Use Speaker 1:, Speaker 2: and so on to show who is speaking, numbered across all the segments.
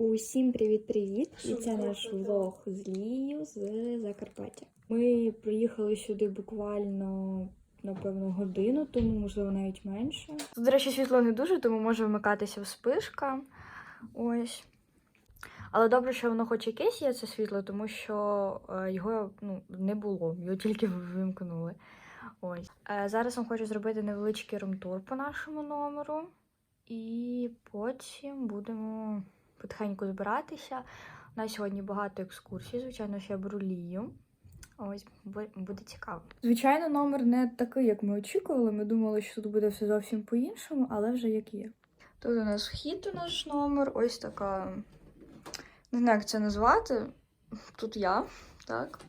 Speaker 1: Усім привіт-привіт! І це наш влог з Лією з Закарпаття. Ми приїхали сюди буквально, напевно, годину, тому можливо навіть менше. Тут, до речі, світло не дуже, тому може вмикатися вспишка. Ось. Але добре, що воно хоч якесь є це світло, тому що е, його ну, не було, його тільки вимкнули. Ось. Е, зараз вам хочу зробити невеличкий румтур по нашому номеру. І потім будемо потихеньку збиратися. У нас сьогодні багато екскурсій, звичайно, що я беру лію. Ось буде цікаво. Звичайно, номер не такий, як ми очікували. Ми думали, що тут буде все зовсім по-іншому, але вже як є. Тут у нас вхід у наш номер, ось така. Не знаю, як це назвати. Тут я, так.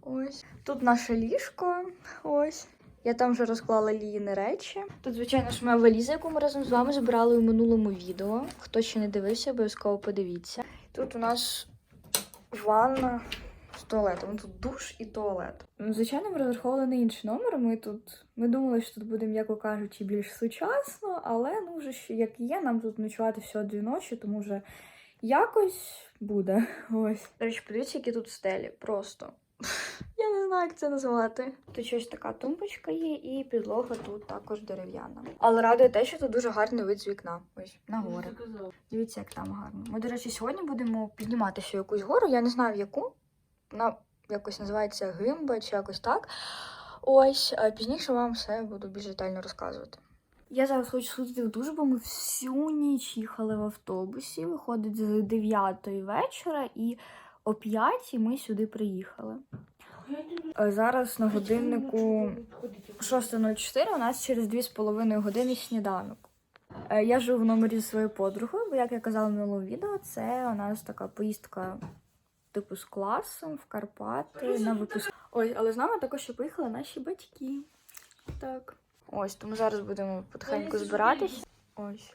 Speaker 1: Ось. Тут наше ліжко. Ось. Я там вже розклала ліїни речі. Тут, звичайно ж, моя валіза, яку ми разом з вами збирали у минулому відео. Хто ще не дивився, обов'язково подивіться. Тут у нас ванна з туалетом. Ну, Тут душ і туалет. Ну, Звичайно, ми розраховували на інший номер. Ми тут ми думали, що тут буде, м'яко кажучи, більш сучасно, але ну вже ж як є, нам тут ночувати всього дві ночі, тому вже якось буде. Ось. До речі, подивіться, які тут стелі. Просто. Знаю, як це назвати. Тут щось така тумбочка є, і підлога тут також дерев'яна. Але радує те, що тут дуже гарний вид з вікна. Ось на гори. Дивіться, як там гарно. Ми, до речі, сьогодні будемо підніматися в якусь гору. Я не знаю в яку. Вона якось називається Гимба чи якось так. Ось пізніше вам все буду більш детально розказувати. Я зараз хочу сходити в душ, бо ми всю ніч їхали в автобусі. Виходить з 9 вечора, і о 5 ми сюди приїхали. Е, Зараз на годиннику 6.04 у нас через 2,5 години сніданок. Е, Я живу в номері зі своєю подругою, бо, як я казала в минулому відео, це у нас така поїздка типу з класом в Карпати на випуск. Ой, але з нами також ще поїхали наші батьки. Так. Ось, тому зараз будемо потихеньку збиратись. Ось,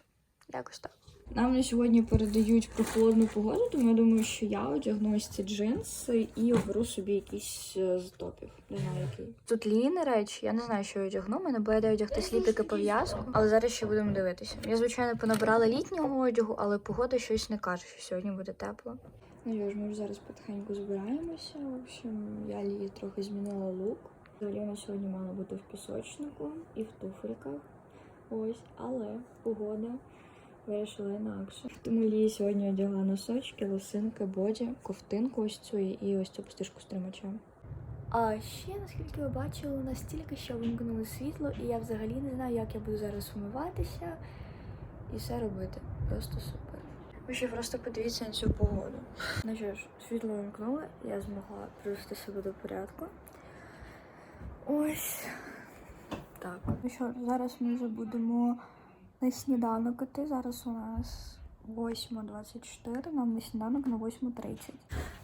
Speaker 1: якось так. Нам на сьогодні передають прохолодну погоду, тому я думаю, що я одягну ось ці джинси і оберу собі якийсь е, з топів. Не знаю який. Тут ліни речі, я не знаю, що я одягну. Мене буде одягти сліпики пов'язку, але зараз ще будемо дивитися. Я, звичайно, понабирала літнього одягу, але погода щось не каже, що сьогодні буде тепло. Ну що ж, ми вже зараз потихеньку збираємося. В общем, я лії трохи змінила лук. Взагалі вона сьогодні мала бути в пісочнику і в туфельках. Ось, але погода вирішила інакше. Тому Лії сьогодні одягла носочки, лосинки, боді, ковтинку ось цю і ось цю пустишку з тримачем. А ще, наскільки ви бачили, настільки що вимкнули світло, і я взагалі не знаю, як я буду зараз вмиватися і все робити. Просто супер. Ви ще просто подивіться на цю погоду. Ну що ж, світло вимкнули, я змогла привести себе до порядку. Ось так. Ну що, зараз ми вже будемо на сніданок іти. Зараз у нас 8.24, нам на сніданок на 8.30.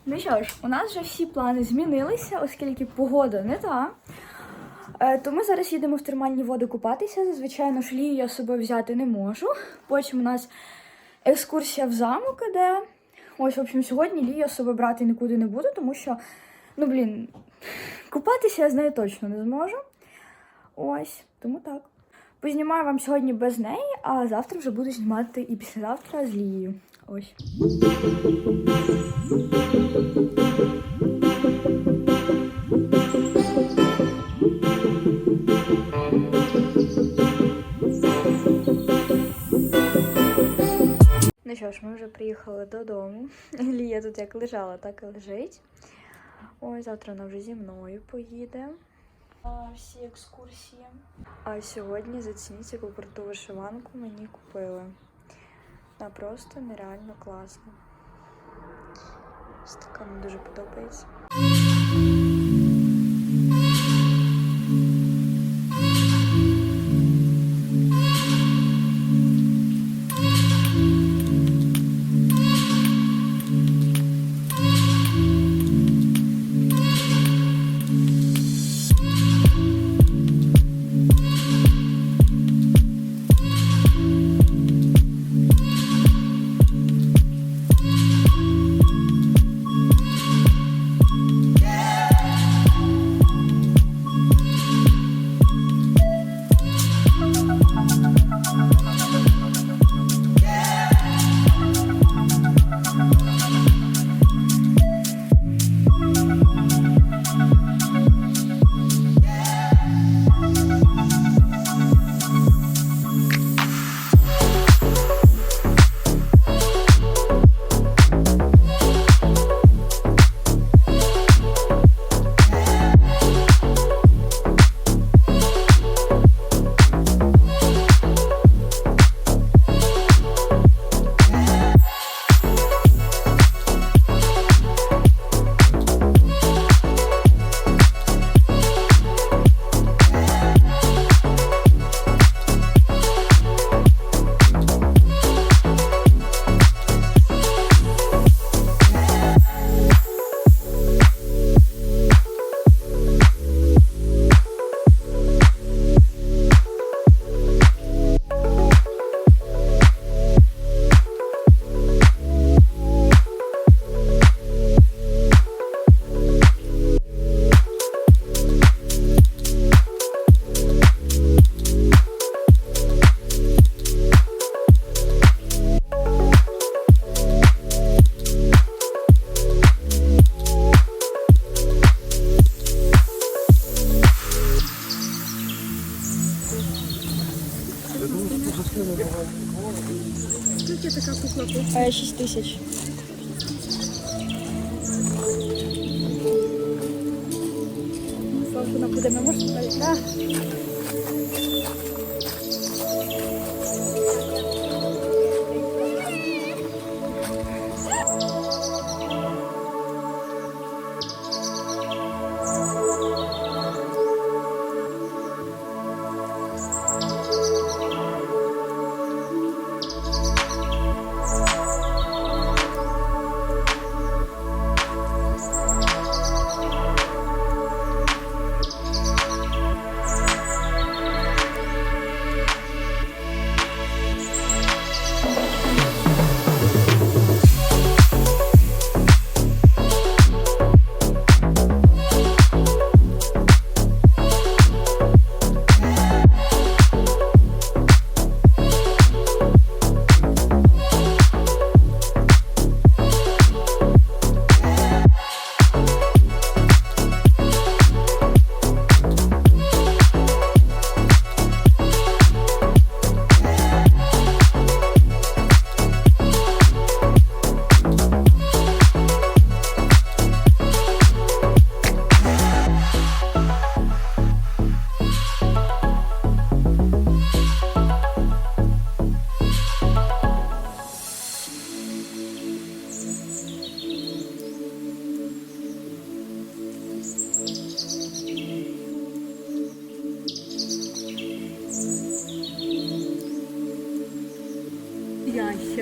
Speaker 1: Ну що ж, у нас вже всі плани змінилися, оскільки погода не та. Е, То ми зараз їдемо в термальні води купатися. Зазвичай ж лію я з собою взяти не можу. Потім у нас екскурсія в замок іде. Ось, в общем, сьогодні лію з собою брати нікуди не буду, тому що, ну блін, купатися я з нею точно не зможу. Ось, тому так. Познімаю вам сьогодні без неї, а завтра вже буду знімати і післязавтра з Лією. Ось. Ну що ж, ми вже приїхали додому. Лія тут як лежала, так і лежить. Ой, завтра вона вже зі мною поїде. Всі екскурсії. А сьогодні зацініть, яку круту вишиванку мені купили. Вона просто нереально класна. Така мені дуже подобається. 6 тисяч. Слава буде, ми можемо Так.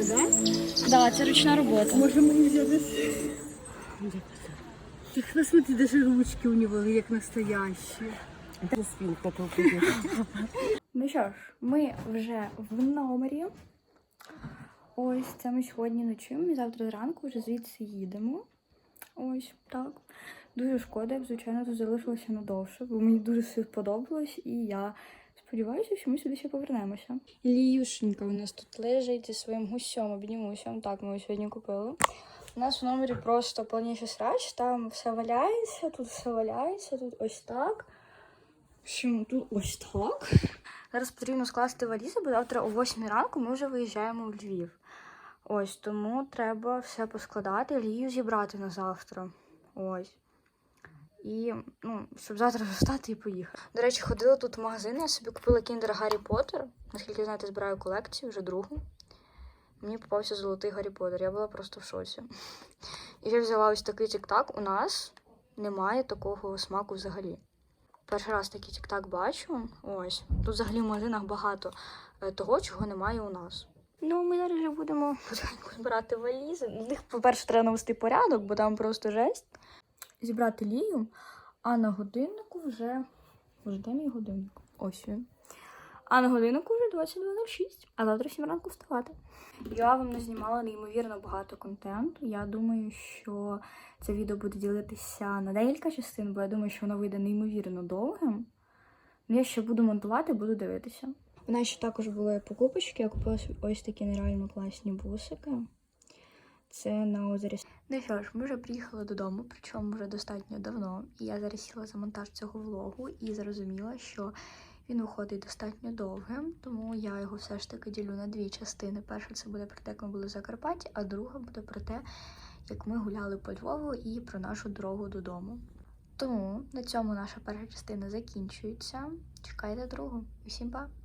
Speaker 2: Ще, да?
Speaker 1: Да, це ручна робота.
Speaker 2: Може мені взяти? Ты посмотри, даже ручки у него як настоящие. Это спинка тут
Speaker 1: Ну що ж, ми вже в номері. Ось це ми сьогодні ночуємо і завтра зранку вже звідси їдемо. Ось так. Дуже шкода, я б, звичайно, тут залишилася надовше, бо мені дуже все сподобалось, і я сподіваюся, що ми сюди ще повернемося. Ліюшенька у нас тут лежить зі своїм гусем, обнімусем. Так, ми його сьогодні купили. У нас в номері просто повністю срач, там все валяється, тут все валяється, тут ось так. В тут ось так. Зараз потрібно скласти валізи, бо завтра о 8 ранку ми вже виїжджаємо в Львів. Ось тому треба все поскладати, лію зібрати на завтра. Ось. І, ну, щоб завтра встати і поїхати. До речі, ходила тут в магазин, я собі купила кіндер Гаррі Поттер. Наскільки знаєте, збираю колекцію вже другу. Мені попався золотий Гаррі Поттер, я була просто в шоці. І я взяла ось такий тік-так. У нас немає такого смаку взагалі. Перший раз такий тік-так бачу. Ось. Тут взагалі в магазинах багато е, того, чого немає у нас. Ну, ми зараз будемо збирати валізи. По-перше, треба навести порядок, бо там просто жесть. Зібрати лію, а на годиннику вже. Вже де мій годинник? Ось він. А на годиннику вже 22.06, а завтра 7 ранку вставати. Я вам не знімала неймовірно багато контенту. Я думаю, що це відео буде ділитися на декілька частин, бо я думаю, що воно вийде неймовірно довгим. Ну, я ще буду монтувати, буду дивитися. У нас ще також були покупочки. Я купила ось такі нереально класні бусики. Це на озері. Ну що ж, ми вже приїхали додому, причому вже достатньо давно. І я зараз сіла за монтаж цього влогу і зрозуміла, що він виходить достатньо довгим, тому я його все ж таки ділю на дві частини. Перша це буде про те, як ми були в Закарпатті, а друга буде про те, як ми гуляли по Львову і про нашу дорогу додому. Тому на цьому наша перша частина закінчується. Чекайте другу. Усім па!